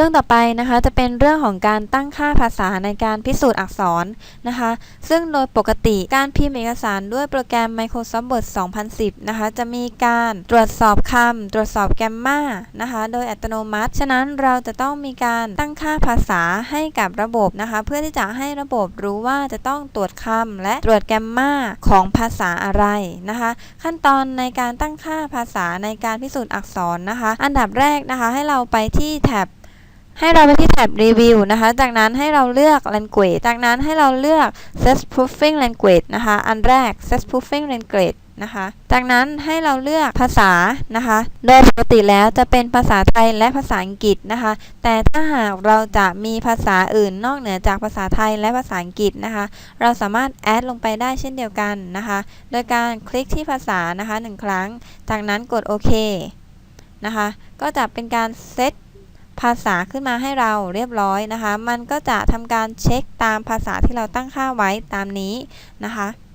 รื่องต่อไปนะคะจะเป็นเรื่องของการตั้งค่าภาษาในการพิสูจน์อักษรนะคะ ซึ่งโดยปกติการพิมพ์เอกสารด้วยโปรแกรม Microsoft Word 2010 นะคะ จะมีการตรวจสอบคำตรวจสอบแกมมานะคะ โดยอัตโนมัติ ฉะนั้นเราจะต้องมีการตั้งค่าภาษาให้กับระบบนะคะ เพื่อที่จะให้ระบบรู้ว่าจะต้องตรวจคำและตรวจแกมมาของภาษาอะไรนะคะ ขั้นตอนในการตั้งค่าภาษาในการพิสูจน์อักษรนะคะ อันดับแรกนะคะ ให้เราไปที่แท็บ ให้เราไปที่แท็บ Review นะคะ จากนั้นให้เราเลือก Language จากนั้นให้เราเลือก Set Proofing Language นะคะ อันแรก Set Proofing Language นะคะ จากนั้นให้เราเลือกภาษานะคะ โดยปกติแล้วจะเป็นภาษาไทยและภาษาอังกฤษนะคะ แต่ถ้าหากเราจะมีภาษาอื่นนอกเหนือจากภาษาไทยและภาษาอังกฤษนะคะ เราสามารถแอดลงไปได้เช่นเดียวกันนะคะ โดยการคลิกที่ภาษานะคะหนึ่งครั้ง จากนั้นกดโอเคนะคะ ก็จะเป็นการเซต ภาษาขึ้นมาให้เราเรียบร้อยนะคะ มันก็จะทำการเช็คตามภาษาที่เราตั้งค่าไว้ตามนี้นะคะ